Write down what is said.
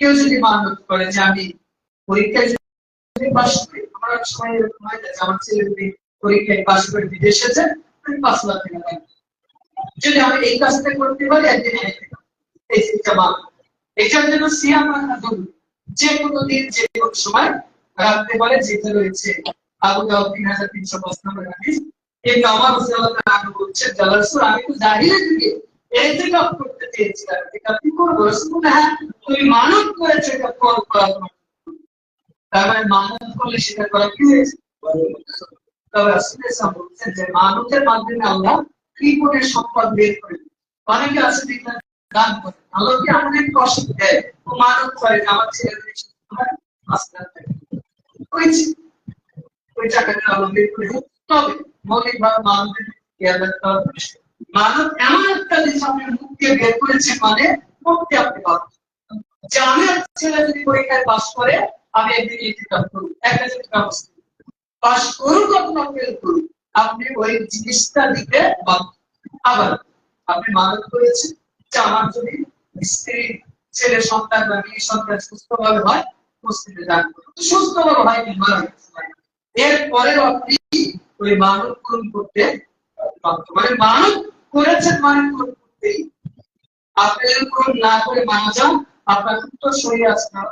কেউ যদি মানত করে যে আমি পরীক্ষায় পাস করি, আমার সময় এরকম হয় যে আমার ছেলে যদি পরীক্ষায় পাস করে বিদেশে যায়, আমি পাঁচ লাখ টাকা পাই। যদি আমি এই কাজটা করতে পারি, একদিন এই এই চিন্তা এটার জন্য সিয়াম রাখা জরুরি। যে কোনো দিন, যে কোনো সময় রাখতে পারে, যেটা রয়েছে আবু দাউদ তিন হাজার তিনশো পাঁচ নম্বর হাদিস। কিন্তু আমার আগে আমি তো জাহিরে থেকে করতে চেয়েছিলাম। কি করব? রসুল হ্যাঁ তুমি মানত করেছ কল করা তোমার তার মানে করলে সেটা করা কি হয়েছে? বলছেন যে মানবের মাধ্যমে ত্রিকোণের সম্পদ বের। অনেকে আছে দেখবেন দান করে। আমাদের কষ্ট দেয়? ও মানব করে যে আমার ওই টাকাটা আল্লাহ বের করে তবে মৌলিকভাবে মানবের মানব এমন একটা জিনিস আপনার মুখ দিয়ে বের করেছে মানে মুক্তি আপনি পাবেন। যে ছেলে যদি পরীক্ষায় পাস করে, আমি একদিন ইতিকাপ ফেল করুক আপনি ওই জিনিসটা দিতে বাধ্য। আবার আপনি করেছেন হয়, মসজিদে করুন হয় কি? আপনি ওই মানব পূরণ করতে মানে মানব করেছেন করতেই। আপনি যদি না করে মানা যান আপনার উত্তর সহি আছে না?